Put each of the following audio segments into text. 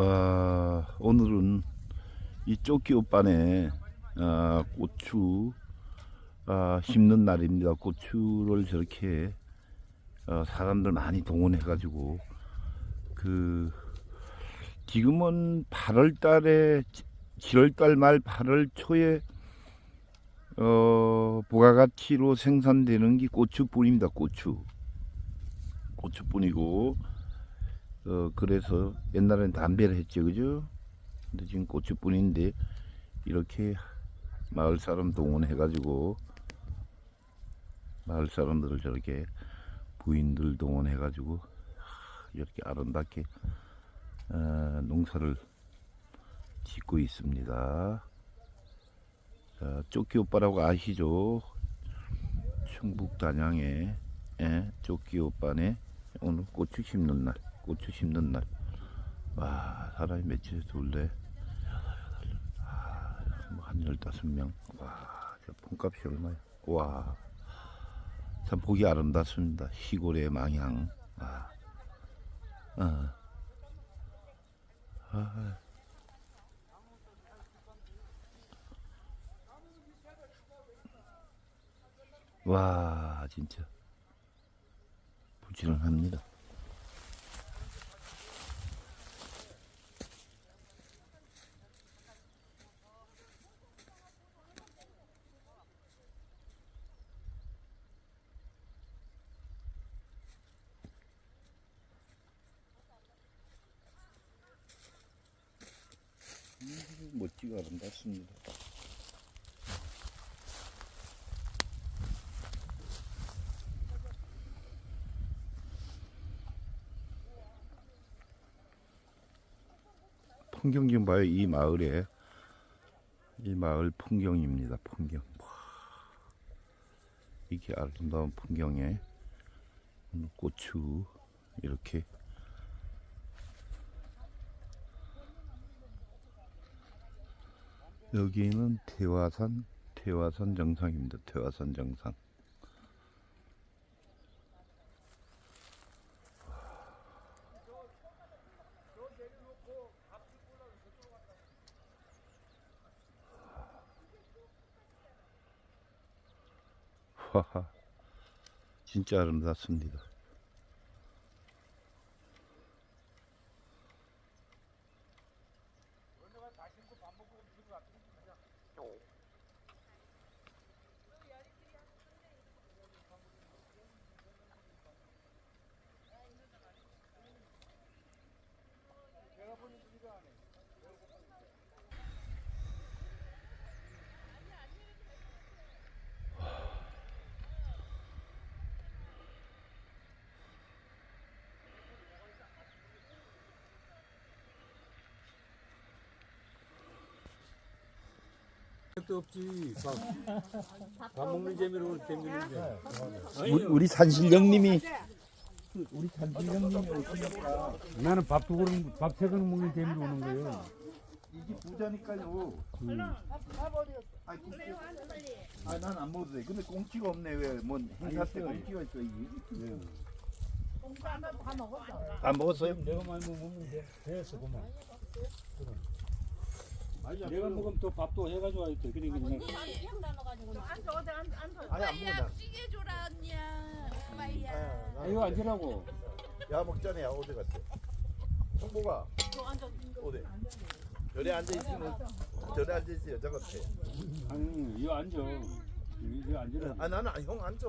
어, 오늘은 이 쪼끼 오빠네 어, 고추 어, 심는 날입니다. 고추를 저렇게 어, 사람들 많이 동원해 가지고 그 지금은 8월 달에 7월 달 말 8월 초에 어, 부가 가치로 생산되는 게 고추뿐입니다. 고추. 고추뿐이고 어, 그래서 옛날엔 담배를 했죠, 그죠? 근데 지금 고추뿐인데 이렇게 마을 사람 동원해가지고 마을 사람들을 저렇게 부인들 동원해가지고 하, 이렇게 아름답게 어, 농사를 짓고 있습니다. 자, 쪼끼 오빠라고 아시죠? 충북 단양에 예, 쪼끼 오빠네 오늘 고추 심는 날, 고추 심는 날. 와, 사람이 며칠 둘래? 아, 뭐한 열다섯 명. 와, 저 폰값이 얼마야? 와, 참 보기 아름답습니다. 시골의 망향. 아, 어. 아. 와, 진짜 부지런합니다. 멋지고 아름답습니다. 풍경 좀 봐요. 이 마을에 이 마을 풍경입니다. 풍경. 와, 이게 아름다운 풍경에 고추 이렇게 여기는 태화산 태화산 정상입니다. 태화산 정상. 진짜 아름답습니다. 도 없지. 밥, 밥 먹는 재미로 댕기는데. 우리, 우리 산신령님이 우리 산신령님이 오시니까 나는 밥 두 그릇, 밥세 그릇 먹는 재미로 오는 거예요. 이게 부자니까요. 아니, 꽁치. 아, 난안 먹어도 돼. 근데 꽁치가 없네. 왜? 뭐 행사 때. 꽁치가 있어 이게. 다 먹었어. 안 먹었어요? 내가 많이 먹으면 돼. 됐어, 그만. 내가 먹으면 또 밥도 해가지고 와야지. 그러니까 그냥 앉아 어디 앉아 앉아. 아니 안 먹는다. 찌개 줘라 언니야 오빠야 아, 이거 앉으라고. 야 먹자네. 야 어디 갔어? 성보가 어디? 저리 앉아 있으면 저리 앉아 있어 여자 같아. 아니, 이거 앉아. 이거 앉으라. 아 나는 형 앉아.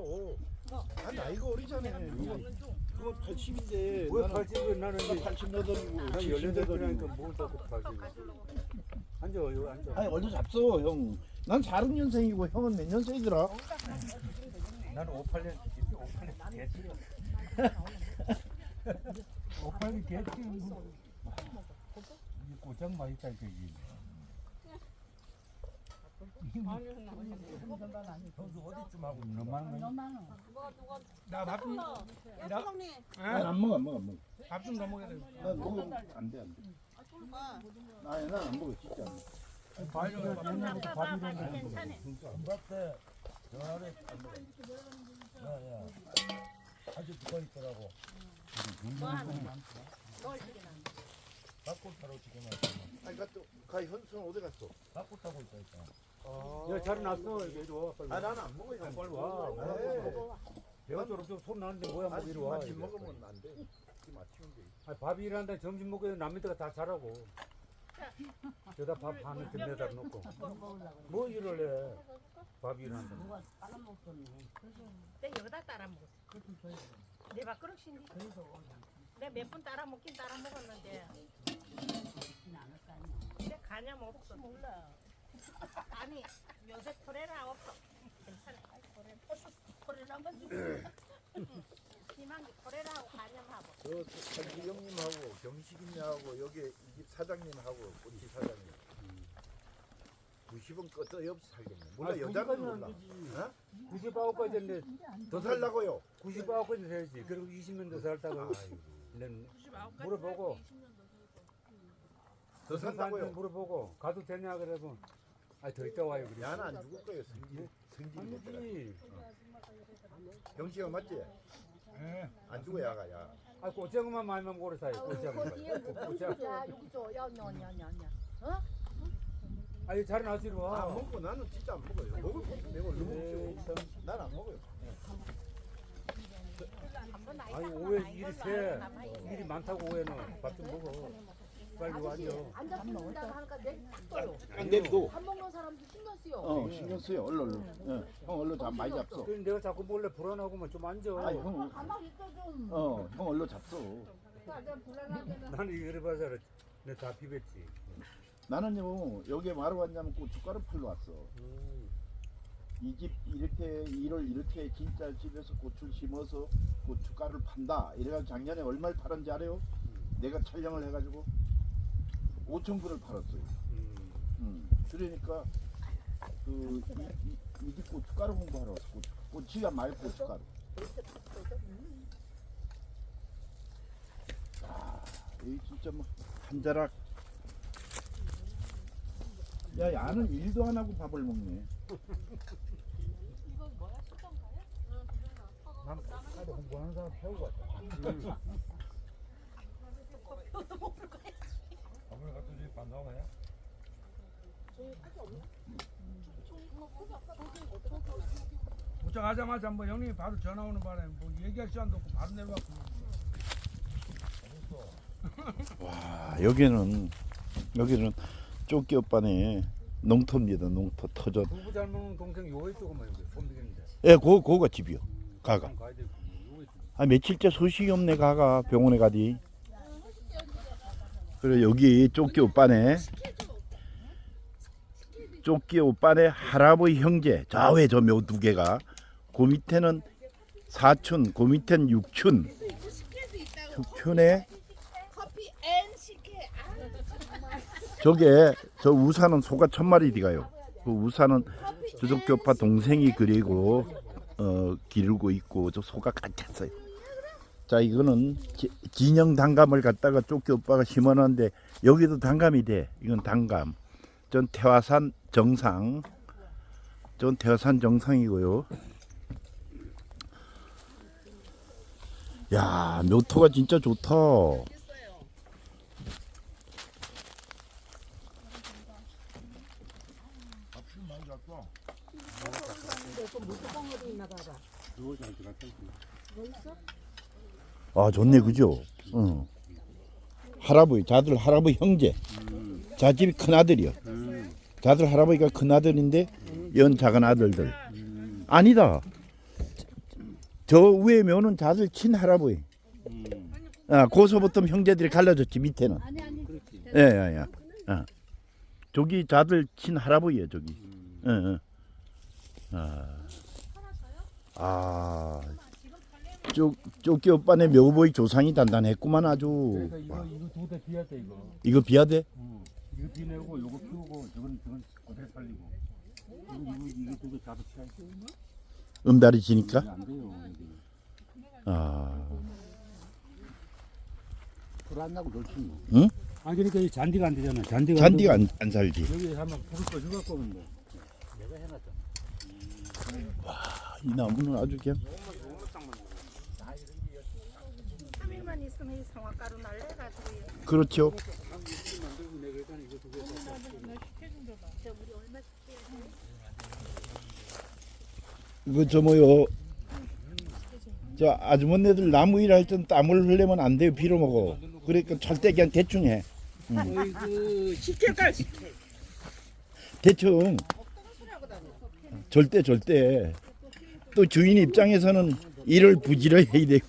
아 나이가 어리잖아. 그거 80인데. 왜 80을 나는 이제 88이고 한 18이니까 뭘 자꾸 80. 앉아, 이거 앉아. 아니 얼른 잡숴 형. 난 46년생이고 형은 몇 년생이더라? 나는 58년, 58년 개치려. 58년 개치려. 이 고장 맛있다, 저기. 선수 어디쯤 하고 너만 나밥 좀, 아니 안 먹어 안 먹어 안 먹어. 밥좀 더 먹어야 돼. 난 먹으면 안돼 안 돼. 아니 난안 먹어 진짜. 안 먹어. 좀 옛날부터 밥이 되는 괜찮아. 아주 붙어 있더라고. 닭골 타러 지금 아니 가또 가 현수는 어디 갔어? 닭골 타고 있다 있다. 야, 잘 났어. 이리 와. 빨리. 아 나는 안 먹어 형. 빨리 와. 네. 배가 저렇게 손 나는데 뭐야, 뭐 이리 와. 아침 이제. 먹으면 안 돼. 지금 아침인데. 아니, 밥이 일한다 점심 먹어야 남미터가 다 자라고. 저다 밥 반을 든내다 놓고. 뭐 해. 밥이 일한다. 내 여기다 따라 먹었어. 내 밥그릇인데. 내가 몇 번 따라 먹긴 따라 먹었는데. 내 가냐 없어. 몰라. 아니 요새 토레라 없어. 괜찮아. 토레라 한번 주고. 희망이 토레라하고 간염하고. 저 한지경님하고 경식이님하고 여기 이 집 사장님하고 꽃집 사장님. 90은 끝도 없이 살겠네. 몰라 아니, 여자는 90까지는 몰라. 안 되지. 어? 99까지 됐는데 더 살라고요. 99까지 돼야지. 그리고 20년 더 살다가. 는 99까지 물어보고. 살고 20년 더 살고. 더 산다고요. 물어보고 가도 되냐 그러면 아니 더 있다 와요 그래. 야는 안 죽을 거예요. 성질 성질이. 아니지. 경식아 맞지? 예. 안 죽어 야가 야. 아 꽃장만 많이 먹고 사이 꽃장만. 꽃장. 야 여기 줘. 야, 냐, 냐, 냐, 냐. 아니 잘 나지로 아, 와. 안 먹고 나는 진짜 안 먹어요. 먹을 거 내가 얼른 에이, 먹죠. 참. 난안 먹어요. 아니 오해 일이 세. 일이 많다고 오해는 밥 좀 먹어. 빨리 와줘. 앉아서 먹는다고 하니까 내 떠요. 안 내비도. 밥 먹는 사람도 신경 쓰여. 어 신경 쓰여. 얼른 얼른. 예. 형 얼른 잡 많이 잡숴. 그럼 내가 자꾸 몰래 불안하고만 좀 앉아. 아니 형. 가만히 있어 좀. 어, 형 얼른 잡숴. 내가 불안하게는. 나는 이래 봐서 내다 비볐지. 나는요 여기에 뭐하러 왔냐면 고춧가루 팔러 왔어. 음. 이집 이렇게 일을 이렇게 진짜 집에서 고추를 심어서 고춧가루를 판다. 이래가지고 작년에 얼마를 팔았는지 알아요? 내가 촬영을 해가지고 5천 불을 팔았어요. 음. 음. 그러니까 그이집 고춧가루 홍보하러 왔어. 고추. 고치가 말 고춧가루. 아, 이 진짜 뭐한 자락. 야, 야는 일도 안 하고 밥을 먹네. 난 카드 공부하는 사람 배우고 왔다. 밥을 갖다 주지 반나와야? 도착하자마자 뭐 형님이 바로 전화 오는 바람에 뭐 얘기할 시간도 없고 바로 내려왔고. 와, 여기는 여기는 쪼끼 오빠네 농토입니다. 농토 터전. 두부 잘 먹는 동생 요에 조금만 여기 폼되겠는데. 예, 고 고가 집이요. 가가. 가야. 아 며칠째 소식이 없네 가가 병원에 가디. 그래 여기 쪼끼 오빠네. 쪼끼 오빠네 할아버지 형제 좌우에 저묘 두 개가 그 밑에는 사촌 그 밑에는 육촌 육촌에. 저게 저 우산은 소가 천 마리 뒤가요. 그 우산은 주족교 오빠 동생이 그리고 어 기르고 있고 저 소가 갇혔어요. 자 이거는 지- 진영 단감을 갖다가 쫓기 오빠가 심어놨는데 여기도 단감이 돼. 이건 단감. 전 태화산 정상. 전 태화산 정상이고요. 야 묘토가 진짜 좋다. 아 좋네 그죠? 응. 할아버지 자들 할아버지 형제 자집이 큰 아들이요. 자들 할아버지가 큰 아들인데 연 작은 아들들 아니다. 저 위에 묘는 자들 친 할아버지. 아 고서부터 형제들이 갈라졌지 밑에는. 예, 예, 예. 어. 저기 자들 친 할아버지예요 저기. 예, 예. 아. 아. 쪽 쪽기 오빠네 묘보이 조상이 단단했구만 아주. 그러니까 이거 이거 두 대 비야 돼 이거. 이거 비하대? 응. 이거 비내고 요거 키우고 저건 저건 그대로 살리고. 이거 이거 이거 두개 잡아 치야 돼. 음다리 지니까. 안 돼요. 아. 불안 나고 좋지 뭐. 응? 아 그러니까 이 잔디가 안 되잖아. 잔디가 잔디가 안, 안 살지. 여기 한번 불을 꺼줘 갖고 오면 돼. 내가 해놨잖아. 이 나무는 아주 그냥 있으면 이 성화가루 날려가지고 그렇죠. 이거 저 뭐요? 저 아주머니들 나무 일할 땐 땀을 흘리면 안 돼요. 비로 먹어. 그러니까 절대 그냥 대충 해. 식혜가 식혜. 대충. 절대 절대. 또 주인 입장에서는 일을 부지런히 해야 돼요.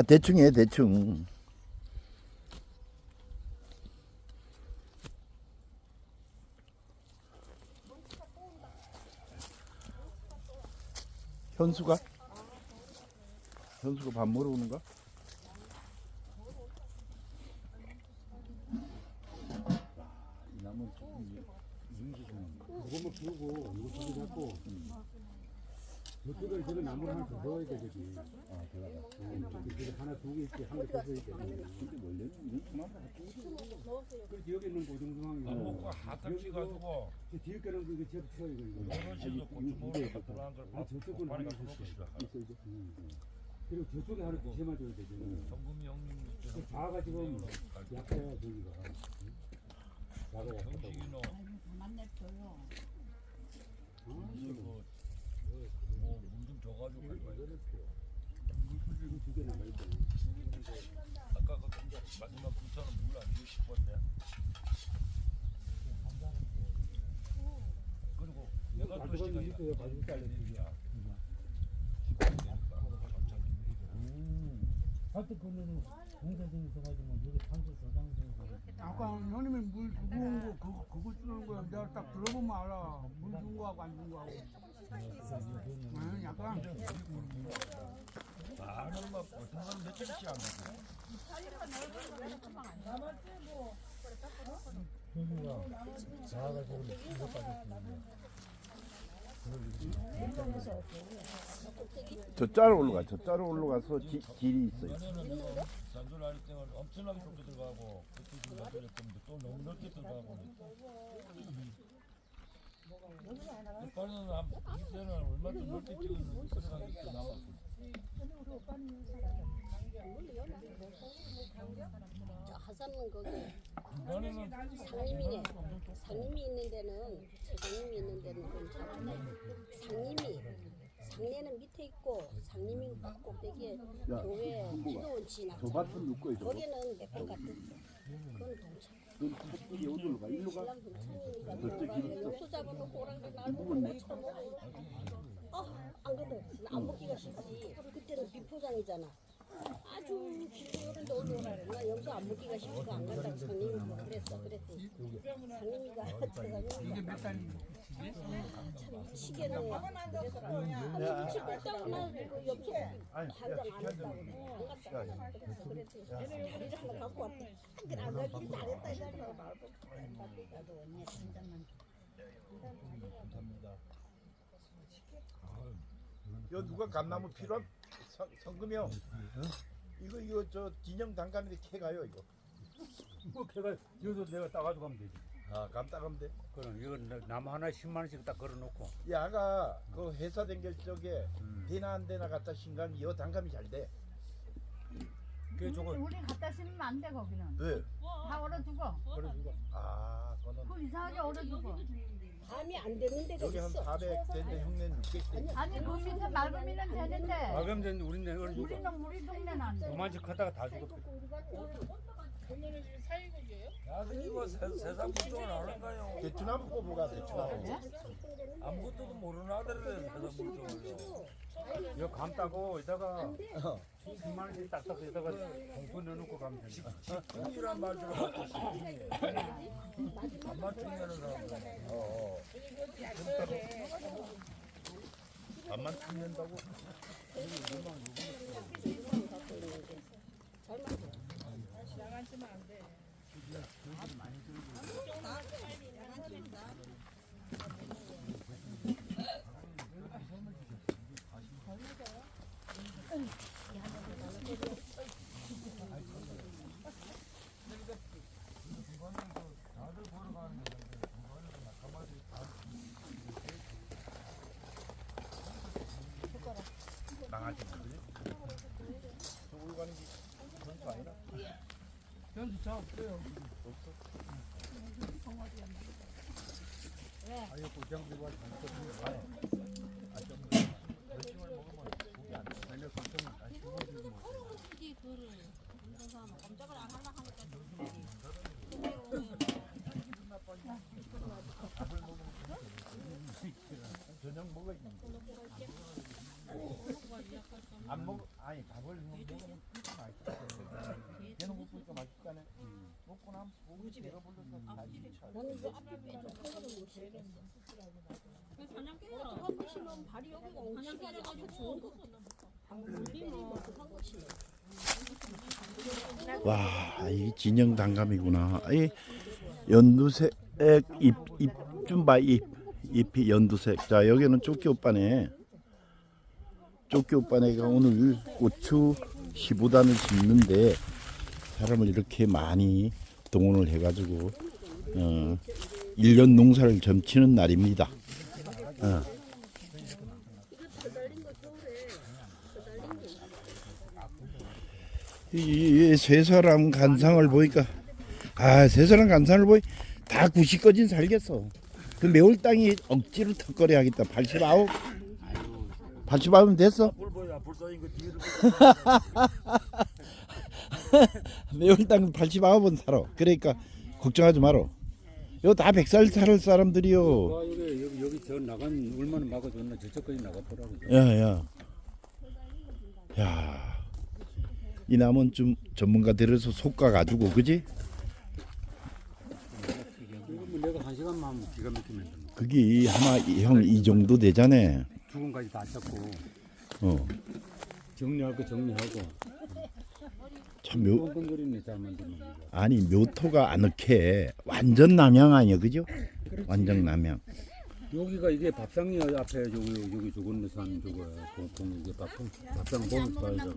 아 대충 해 대충. 현수가? 현수가 밥 먹으러 오는가? 이 나무는 조금 그거만 부고 이거 두개 잡고 저쪽에 저기 나무를 하나 더 넣어야 되거든. 아, 들어가. 저기 하나 두 개 있지, 한개더 돼. 근데 이런 나무 그래서 여기 있는 고정중앙이 밥 먹고 하탁지 가지고 저 뒤에 거는 이거 접쳐 이거 이거. 어르신도 고추 먹으러 갔다 사람들 아, 저쪽은 하나 가서 먹고. 있어. 그리고 저쪽에 하나 더 심어줘야 되지. 정금이 형님 그 자가 지금 약해 저기가. 자가 약하다고. 정식이노 만났어요. 줘가지고 갈 거야. 아까 그 마지막 부차는 물안 주고 싶었대. 그리고 내가 또 시간이 있어요. 가지고 잘라 야 하여튼 그거는 공사장 있어가지고 여기 탄소 저장소에서 아까 형님이 물 두고 온 거 그거 그거 주는 거야. 내가 딱 들어보면 알아. 물 준 거하고 안 준 거하고. 아, 약간. 저 짜로 올라가 저 짜로 올라가서 지, 길이 있어요 전에는 산소를 할 때는 엄청나게 좁게 들어가고 그때 좀 나중에 또 너무 넓게 들어가고 오빠는 한 이때는 얼마 좀 넓게 찍었는데 들어가는 게 남았어 저 하산은 거기 이번에는 상임이네. 상임이 있는 데는 사장님이 있는 데는 좀 작은데 상임이 상례는 밑에 있고 상임이 꼭대기에 교회 기도원 지나 저 거기는 몇번 갔댔어. 그건 동창. 어안 그래. 안 먹기가 쉽지. 그때는 비포장이잖아. 아주 어디 오라 그래. 나 염소 안 먹기가 쉽고 안 간다고 상님이 그랬어. 그랬더니 상님이가 제상님이가 참 미치겠네. 그래서 미칠 뺐다고 나그 염소 한장 안 했다고 그래. 안 갔다. 그래서 그랬더니 다리를 하나 갖고 왔대. 그래 안 가길 잘했다 이러면서 말고. 나도 언니 한 잔만 여 누가 감나무 필요한 성- 성금이 형 이거 이거 저 진영 단감인데 캐가요 이거 뭐 걔가 여기서 내가 따가지고 가면 되지. 아 감 따가면 돼 그럼 이건 나- 나무 하나에 10만 원씩 딱 걸어놓고. 이 아가 그 회사 댕길 적에 되나 안 되나 갖다 신간 여 단감이 잘돼 그게 저거 우리 갖다 심으면 안 돼 거기는. 왜? 다 얼어 죽어. 걸어주고. 아 그거는 그 이상하게 얼어 죽어. 밤이 안 되는 데가 여기 한 있어. 400 되는데 형네는. 600 돼. 아니 그 밑에 아 되는데. 그럼 이제 우리는 걸어주고. 우리는 우리 동네는 안 돼. 그만씩 하다가 다 죽었어. 야들이 뭐 세- 세상 부정을 아는가요. 대추나무 뽑으가 대추나무 아무것도 모르는 아들을 세상 부정을요 이거 감 따고 이따가 10만 원씩 딱딱 여기다가 공포 넣어놓고 가면 되지. 식품이란 말 식품이 안 사람들 어, 어. 밥만 탐낸다고? 강아지 그래? 저 우리 가는 게 그런 거 아니라? 현수 차 없어요 안 먹, 아니 밥을 먹으면 진짜 맛있다. 걔는 못 보니까 맛있다네. 먹고 나는 앞에 빼줘. 못. 한 것이면 발이 여기가 좋은 거. 한 것이. 와, 이 진영 단감이구나. 이 연두색 잎, 잎 좀 봐, 잎. 잎이 연두색. 자, 여기는 쪼끼 오빠네. 쪼끼 오빠네가 오늘 고추 15단을 심는데 사람을 이렇게 많이 동원을 해가지고 어, 1년 농사를 점치는 날입니다. 어. 이세 사람 간상을 보니까 아 세 사람 간상을 보니 다 구시꺼진 살겠어. 그 매울 땅이 억지로 턱걸이 하겠다. 89 89면 됐어. 매울 땅 89번 살아. 그러니까 걱정하지 마라. 이거 다 100살 살 사람들이요. 와 여기 여기 여기 저 나간 얼마나 막아줬나 저쪽까지 나갔더라고. 야야. 야. 이 나무는 좀 전문가들에서 솎아 가지고 그지? 이거 뭐 내가 한 시간만 하면 기가 막히면 된다. 그게 아마 형이 정도 되잖아. 두 군까지 다 잡고 어. 정리할 거 정리하고 참 묘. 아니 묘토가 아늑해. 완전 남양 아니야, 그죠? 완전 남양. 여기가 이게 밥상이 앞에 여기 여기 저건데 산 저거 보통 이게 밥상 밥상 보는 바에서